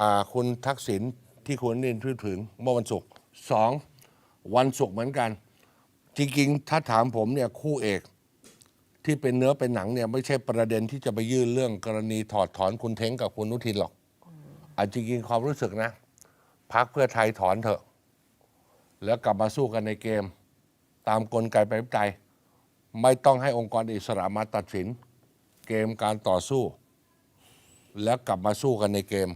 อ่าคุณทักษิณที่คุณนินพูดถึงเมื่อวันศุกร์สองวันศุกร์เหมือนกัน จริงๆ ถ้าถามผมเนี่ยคู่เอก ที่เป็นเนื้อเป็นหนังเนี่ยไม่ใช่ประเด็นที่จะไปยื่นเรื่องกรณีถอดถอนคุณเท้งกับคุณนุทินหรอกอาจริงๆความรู้สึกนะพักเพื่อไทยถอนเถอะ แล้วกลับมาสู้กันในเกม ตามกลไกประชาธิปไตยไม่ต้องให้องค์กรอิสระมาตัดสิน เกมการต่อสู้ แล้วกลับมาสู้กันในเกม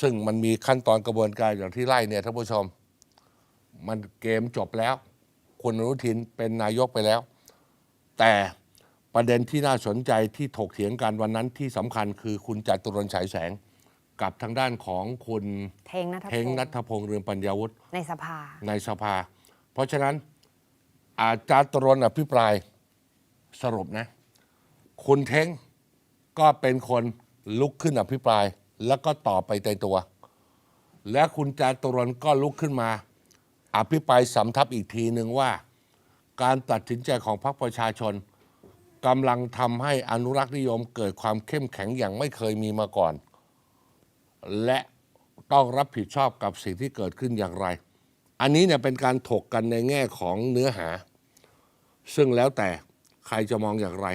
ซึ่งมันมีขั้นตอนกระบวนการอย่างที่ไล่เนี่ยท่านผู้ชม มันเกมจบแล้ว คุณอนุทินเป็นนายกไปแล้ว แต่ประเด็นที่น่าสนใจที่ถกเถียงกันวันนั้นที่สำคัญคือคุณจตุรนต์ฉายแสง กับทางด้านของคุณเทงนัทพเท้งงศ์นัทพงษ์เรืองปัญญาวุฒิในสภา ในสภา เพราะฉะนั้นอาจารย์ตรนอภิปรายสรุปนะ คุณเท้งก็เป็นคนลุกขึ้นอภิปราย แล้วก็ตอบไปในตัว และคุณจาตุรนต์ก็ลุกขึ้นมา อภิปรายสำทับอีกทีหนึ่งว่า การตัดสินใจของพรรคประชาชนกำลังทำให้อนุรักษ์นิยมเกิดความเข้มแข็งอย่างไม่เคยมีมาก่อน และต้องรับผิดชอบกับสิ่งที่เกิดขึ้นอย่างไร อันนี้เนี่ยเป็นการถกกันในแง่ของเนื้อหา ซึ่งแล้วแต่ใครจะมองอย่างไร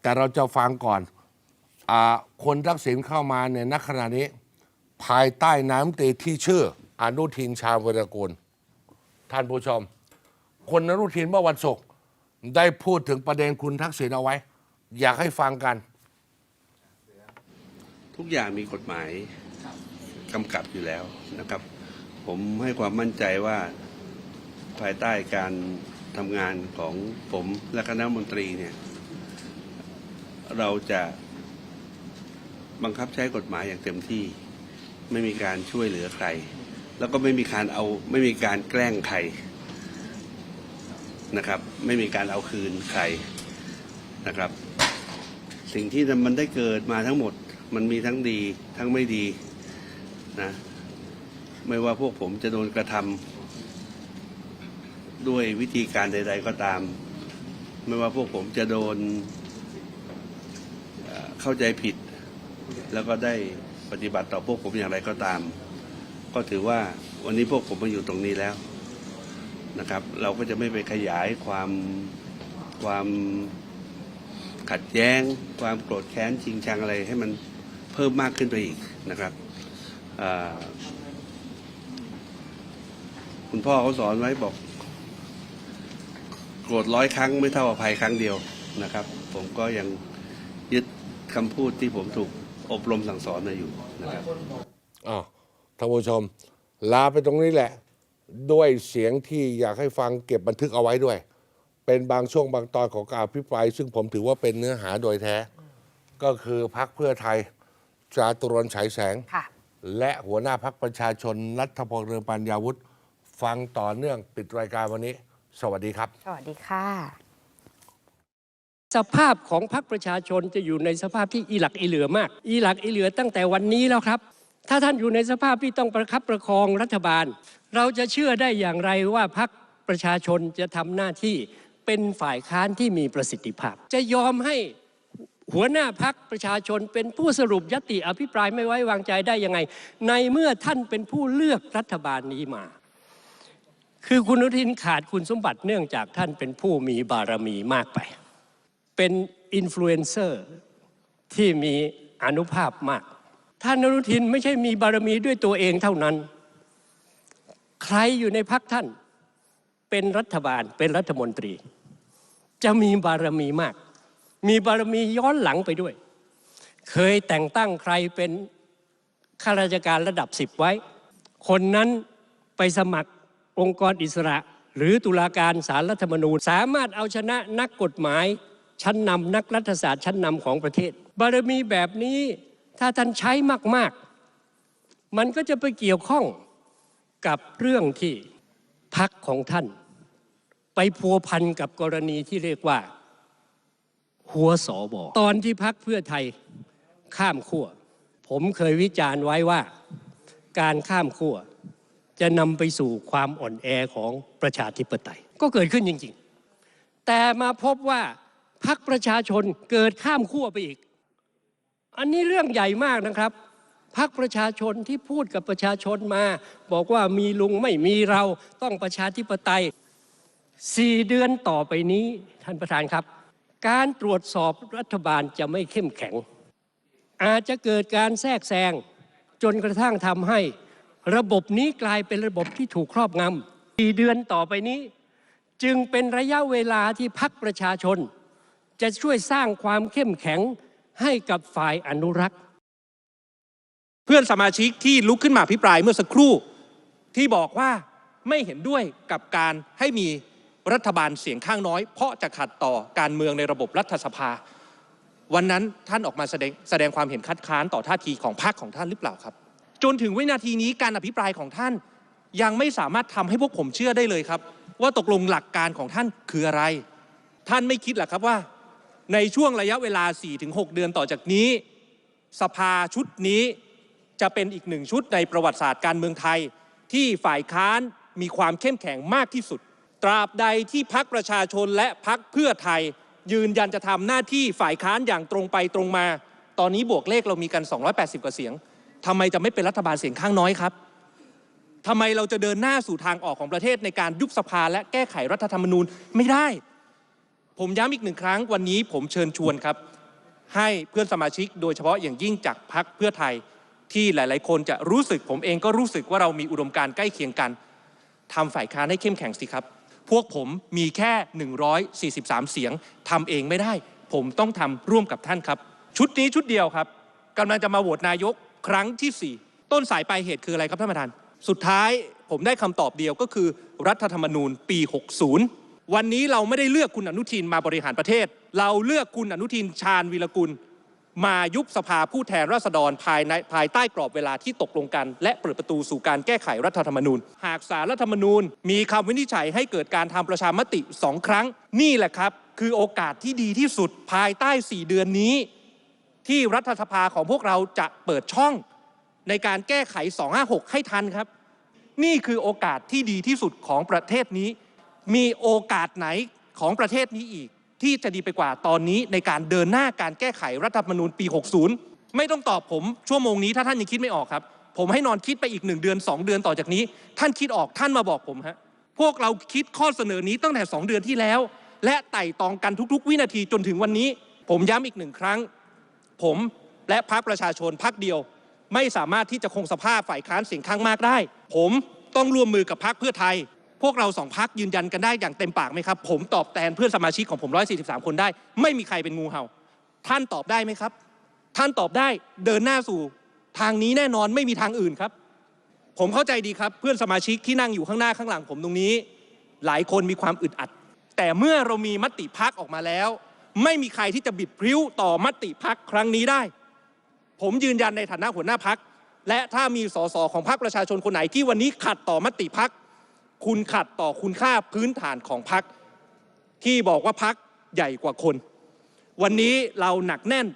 แต่เราจะฟังก่อน อาคนทักษิณเข้ามาเนี่ยณขณะนี้ ภายใต้น้ำตรีที่ชื่อ อนุทินชาญวรกุลท่านผู้ชม คนอนุทินเมื่อวันศุกร์ได้พูดถึงประเด็นคุณทักษิณเอาไว้ อยากให้ฟังกัน ทุกอย่างมีกฎหมายกำกับอยู่แล้วนะครับ ผมให้ความมั่นใจว่าภายใต้การทำงานของผมและคณะรัฐมนตรีเนี่ย เราจะ บังคับใช้กฎหมายอย่างเต็มที่ ไม่มีการช่วยเหลือใคร แล้วก็ไม่มีการเอาไม่มีการแกล้งใครนะครับ ไม่มีการเอาคืนใครนะครับ สิ่งที่มันได้เกิดมาทั้งหมด มันมีทั้งดีทั้งไม่ดีนะไม่ว่าพวกผมจะโดนกระทำด้วยวิธีการใด ๆ ก็ตาม ไม่ว่าพวกผมจะโดนเอ่อเข้าใจผิด แล้วก็ได้ปฏิบัติต่อพวกผมอย่างไรก็ตาม ก็ถือว่าวันนี้พวกผมมาอยู่ตรงนี้แล้วนะครับ เราก็จะไม่ไปขยายความความขัดแย้ง ความโกรธแค้นจริงชังอะไรให้มันเพิ่มมากขึ้นไปอีกนะครับคุณพ่อเขาสอนไว้บอก โกรธร้อยครั้งไม่เท่าอภัยครั้งเดียวนะครับ ผมก็ยังยึดคำพูดที่ผมถูก อบรมสั่งสอนมาอยู่นะครับอ้าวท่านผู้ชม ลาไปตรงนี้แหละ ด้วยเสียงที่อยากให้ฟังเก็บบันทึกเอาไว้ด้วย เป็นบางช่วงบางตอนของการอภิปราย ซึ่งผมถือว่าเป็นเนื้อหาโดยแท้ ก็คือพักเพื่อไทยจาตุรนต์ฉายแสง ค่ะ และหัวหน้าพักประชาชนนัทพงษ์เรืองปัญญาวุฒิฟังต่อเนื่องปิดรายการวันนี้ สวัสดีครับ สวัสดีค่ะ สภาพของพรรคประชาชนจะอยู่ในสภาพที่อีหลักอีเหลือมาก อีหลักอีเหลือตั้งแต่วันนี้แล้วครับ ถ้าท่านอยู่ในสภาพที่ต้องประคับประคองรัฐบาล เราจะเชื่อได้อย่างไรว่าพรรคประชาชนจะทำหน้าที่เป็นฝ่ายค้านที่มีประสิทธิภาพ จะยอมให้หัวหน้าพักประชาชนเป็นผู้สรุปยติอภิปรายไม่ไว้วางใจได้ยังไง ในเมื่อท่านเป็นผู้เลือกรัฐบาลนี้มา คือคุณอนุทินขาดคุณสมบัติเนื่องจากท่านเป็นผู้มีบารมีมากไป เป็นอินฟลูเอนเซอร์ที่มีอนุภาพมาก ท่านอนุทินไม่ใช่มีบารมีด้วยตัวเองเท่านั้น ใครอยู่ในพักท่านเป็นรัฐบาลเป็นรัฐมนตรี จะมีบารมีมาก มีบารมีย้อนหลังไปด้วย เคยแต่งตั้งใครเป็นข้าราชการระดับสิบไว้ คนนั้นไปสมัครองค์กรอิสระ หรือตุลาการสารรัฐธรรมนูญ สามารถเอาชนะนักกฎหมาย ชั้นนำนักรัฐศาสตร์ชั้นนำของประเทศ บารมีแบบนี้ถ้าท่านใช้มาก ๆ มันก็จะไปเกี่ยวข้องกับเรื่องที่พักของท่าน ไปพัวพันกับกรณีที่เรียกว่า หัวสอบอตอนที่พักเพื่อไทยข้ามขั้วผมเคยวิจารณ์ไว้ว่า การข้ามขั้วจะนำไปสู่ความอ่อนแอของประชาธิปไตย ก็เกิดขึ้นจริง ๆ แต่มาพบว่า พักประชาชนเกิดข้ามขั้วไปอีก อันนี้เรื่องใหญ่มากนะครับพักประชาชนที่พูดกับประชาชนมา บอกว่ามีลุงไม่มีเราต้องประชาธิปไตยสี่เดือนต่อไปนี้ท่านประธานครับ การตรวจสอบรัฐบาลจะไม่เข้มแข็ง อาจจะเกิดการแทรกแซงจนกระทั่งทำให้ ระบบนี้กลายเป็นระบบที่ถูกครอบงำสี่เดือนต่อไปนี้ จึงเป็นระยะเวลาที่พักประชาชน จะช่วยสร้างความเข้มแข็งให้กับฝ่ายอนุรักษ์ เพื่อนสมาชิกที่ลุกขึ้นมาพิปรายเมื่อสักครู่ที่บอกว่าไม่เห็นด้วยกับการให้มีรัฐบาลเสียงข้างน้อย เพราะจะขัดต่อการเมืองในระบบรัฐสภา วันนั้นท่านออกมาแสดงแสดงความเห็นคัดค้านต่อท่าทีของพรรคของท่านหรือเปล่าครับ จนถึงวินาทีนี้การอภิปรายของท่านยังไม่สามารถทำให้พวกผมเชื่อได้เลยครับ ว่าตกลงหลักการของท่านคืออะไร ท่านไม่คิดหรอครับว่า ในช่วงระยะเวลา 4-6 เดือนต่อจากนี้ สภาชุดนี้จะเป็นอีกหนึ่งชุดในประวัติศาสตร์การเมืองไทย ที่ฝ่ายค้านมีความเข้มแข็งมากที่สุด ตราบใดที่พักประชาชนและพักเพื่อไทย ยืนยันจะทำหน้าที่ฝ่ายค้านอย่างตรงไปตรงมา ตอนนี้บวกเลขเรามีกัน 280 กว่าเสียงทำไมจะไม่เป็นรัฐบาลเสียงข้างน้อยครับทำไมเราจะเดินหน้าสู่ทางออกของประเทศในการยุบสภาและแก้ไขรัฐธรรมนูญไม่ได้ ผมย้ำอีกหนึ่งครั้งวันนี้ผมเชิญชวนครับ ให้เพื่อนสมาชิกโดยเฉพาะอย่างยิ่งจากพักเพื่อไทยที่หลาย ๆ คนจะรู้สึกผมเองก็รู้สึกว่าเรามีอุดมการใกล้เคียงกันทำฝ่ายค้านให้เข้มแข็งสิครับ พวกผมมีแค่ 143 เสียงทำเองไม่ได้ ผมต้องทำร่วมกับท่านครับ ชุดนี้ชุดเดียวครับกำลังจะมาโหวตนายกครั้งที่ 4 ต้นสายปลายเหตุคืออะไรครับท่านประธาน สุดท้ายผมได้คำตอบเดียวก็คือ รัฐธรรมนูญปี 60 วันนี้เราไม่ได้เลือกคุณอนุทินมาบริหารประเทศ เราเลือกคุณอนุทินชาญวีรกุล มายุบสภาผู้แทนราษฎรภายในภายใต้กรอบเวลาที่ตกลงกัน และเปิดประตูสู่การแก้ไขรัฐธรรมนูญ หากสารรัฐธรรมนูญ มีคำวินิจฉัยให้เกิดการทำประชามติสองครั้ง นี่แหละครับ คือโอกาสที่ดีที่สุดภายใต้ 4 เดือนนี้ ที่รัฐสภาของพวกเราจะเปิดช่องในการแก้ไข 256 ให้ทันครับ นี่คือโอกาสที่ดีที่สุดของประเทศนี้ มีโอกาสไหนของประเทศนี้อีก ที่จะดีไปกว่าตอนนี้ในการเดินหน้าการแก้ไขรัฐธรรมนูญปี 60 ไม่ต้องตอบผมชั่วโมงนี้ถ้าท่านยังคิดไม่ออกครับ ผมให้นอนคิดไปอีกหนึ่งเดือน 2 เดือนต่อจากนี้ ท่านคิดออกท่านมาบอกผมฮะพวกเราคิดข้อเสนอนี้ตั้งแต่ 2 เดือนที่แล้ว และไต่ตองกันทุก ๆ วินาทีจนถึงวันนี้ ผมย้ำอีกหนึ่งครั้ง ผมและพรรคประชาชนพรรคเดียว ไม่สามารถที่จะคงสภาพฝ่ายค้านเสียงข้างมากได้ ผมต้องร่วมมือกับพรรคเพื่อไทย พวกเราสองพรรคยืนยันกันได้อย่างเต็มปากไหมครับ ผมตอบแทนเพื่อนสมาชิกของผม 143 คนได้ ไม่มีใครเป็นงูเห่า ท่านตอบได้ไหมครับ ท่านตอบได้เดินหน้าสู่ทางนี้แน่นอนไม่มีทางอื่นครับ ผมเข้าใจดีครับ เพื่อนสมาชิกที่นั่งอยู่ข้างหน้าข้างหลังผมตรงนี้ หลายคนมีความอึดอัด แต่เมื่อเรามีมติพักออกมาแล้ว ไม่มีใครที่จะบิดพริ้วต่อมติพักครั้งนี้ได้ ผมยืนยันในฐานะหัวหน้าพักและถ้ามีสสของพรรคประชาชนคนไหนที่วันนี้ขัดต่อมติพัก คุณขัดต่อคุณค่าพื้นฐานของพักที่บอกว่าพักใหญ่กว่าคน วันนี้เราหนักแน่น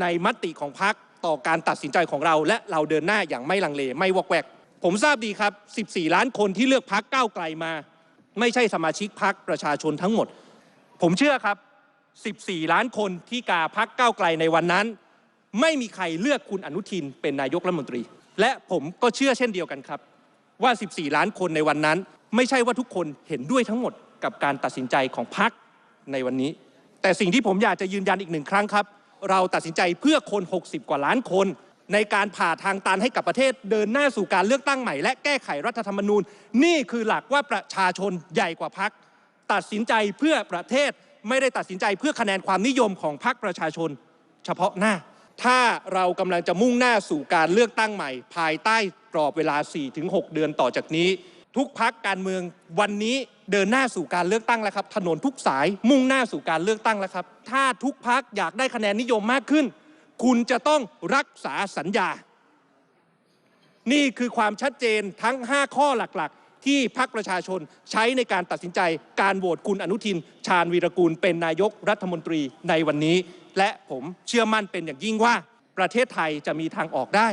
ในมติของพักต่อการตัดสินใจของเราและเราเดินหน้าอย่างไม่ลังเลไม่วอกแวก ผมทราบดีครับ 14 ล้านคนที่เลือกพักก้าวไกลมา ไม่ใช่สมาชิกพักประชาชนทั้งหมด ผมเชื่อครับ 14 ล้านคนที่กาพักก้าวไกลในวันนั้น ไม่มีใครเลือกคุณอนุทินเป็นนายกรัฐมนตรี และผมก็เชื่อเช่นเดียวกันครับว่า 14 ล้านคนในวันนั้น ไม่ใช่ว่าทุกคนเห็นด้วยทั้งหมดกับการตัดสินใจของพักในวันนี้ แต่สิ่งที่ผมอยากจะยืนยันอีกหนึ่งครั้งครับ เราตัดสินใจเพื่อคน 60 กว่าล้านคน ในการผ่าทางตันให้กับประเทศ เดินหน้าสู่การเลือกตั้งใหม่ และแก้ไขรัฐธรรมนูญ นี่คือหลักว่าประชาชนใหญ่กว่าพักตัดสินใจเพื่อประเทศไม่ได้ตัดสินใจเพื่อคะแนนความนิยมของพรรคประชาชน เฉพาะหน้า ถ้าเรากำลังจะมุ่งหน้าสู่การเลือกตั้งใหม่ ภายใต้กรอบเวลา 4-6 เดือนต่อจากนี้ ทุกพักการเมืองวันนี้เดินหน้าสู่การเลือกตั้งแล้วครับ ถนนทุกสายมุ่งหน้าสู่การเลือกตั้งแล้วครับ ถ้าทุกพักอยากได้คะแนนนิยมมากขึ้น คุณจะต้องรักษาสัญญา นี่คือความชัดเจนทั้ง 5 ข้อหลักๆ ที่พักประชาชนใช้ในการตัดสินใจ การโหวตคุณอนุทิน ชาญวีรกูล เป็นนายกรัฐมนตรีในวันนี้ และผมเชื่อมั่นเป็นอย่างยิ่งว่า ประเทศไทยจะมีทางออกได้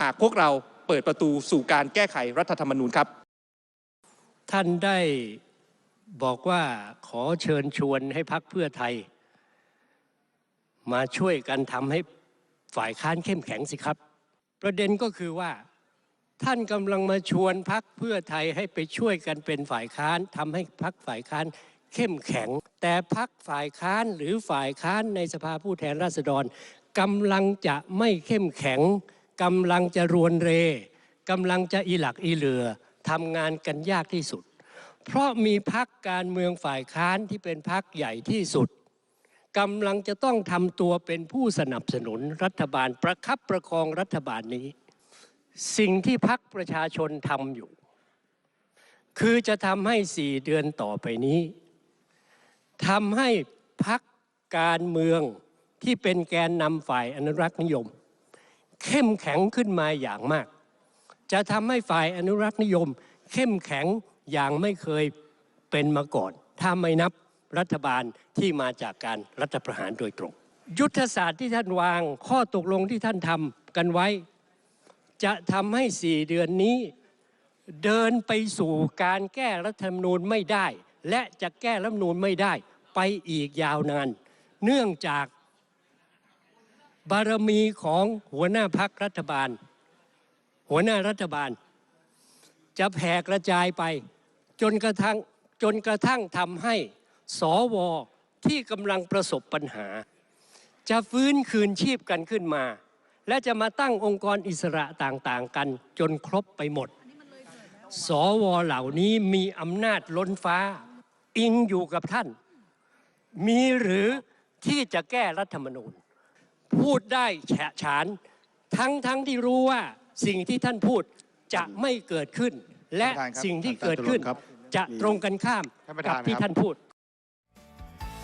หากพวกเราเปิดประตูสู่การแก้ไขรัฐธรรมนูญครับ ท่านได้บอกว่าขอเชิญชวนให้พักเพื่อไทย มาช่วยกันทำให้ฝ่ายค้านเข้มแข็งสิครับ ประเด็นก็คือว่า ท่านกำลังมาชวนพักเพื่อไทยให้ไปช่วยกันเป็นฝ่ายค้านทำให้พักฝ่ายค้านเข้มแข็ง แต่พักฝ่ายค้านหรือฝ่ายค้านในสภาผู้แทนราษฎรกำลังจะไม่เข้มแข็งกำลังจะรวนเรกำลังจะอีหลักอีเหลือ ทำงานกันยากที่สุด เพราะมีพักการเมืองฝ่ายค้านที่เป็นพักใหญ่ที่สุดกำลังจะต้องทำตัวเป็นผู้สนับสนุนรัฐบาลประคับประคองรัฐบาลนี้ สิ่งที่พักประชาชนทำอยู่ คือจะทำให้สี่เดือนต่อไปนี้ทำให้พักการเมืองที่เป็นแกนนำฝ่ายอนุรักษ์นิยม เข้มแข็งขึ้นมาอย่างมาก จะทำให้ฝ่ายอนุรักษ์นิยม เข้มแข็งอย่างไม่เคยเป็นมาก่อน ถ้าไม่นับรัฐบาลที่มาจากการรัฐประหารโดยตรง ยุทธศาสตร์ที่ท่านวาง ข้อตกลงที่ท่านทำกันไว้ จะทำให้สี่เดือนนี้เดินไปสู่การแก้รัฐธรรมนูญไม่ได้ และจะแก้รัฐธรรมนูญไม่ได้ ไปอีกยาวนาน เนื่องจากบารมีของหัวหน้าพักรัฐบาล หัวหน้ารัฐบาล จะแผ่กระจายไป จนกระทั่งจนกระทั่งทำให้สวที่กำลังประสบปัญหา จะฟื้นคืนชีพกันขึ้นมา และจะมาตั้งองค์กรอิสระต่างๆ กัน จนครบไปหมด สวเหล่านี้มีอำนาจล้นฟ้า อิงอยู่กับท่าน มีหรือที่จะแก้รัฐธรรมนูญ พูดได้แฉะฉาน ทั้งทั้งที่รู้ว่า สิ่งที่ท่านพูดจะไม่เกิดขึ้น และท่านประธานครับสิ่งที่เกิดขึ้นท่านจตุรนต์ครับจะตรงกันข้ามท่านประกัธานที่ครับท่านพูด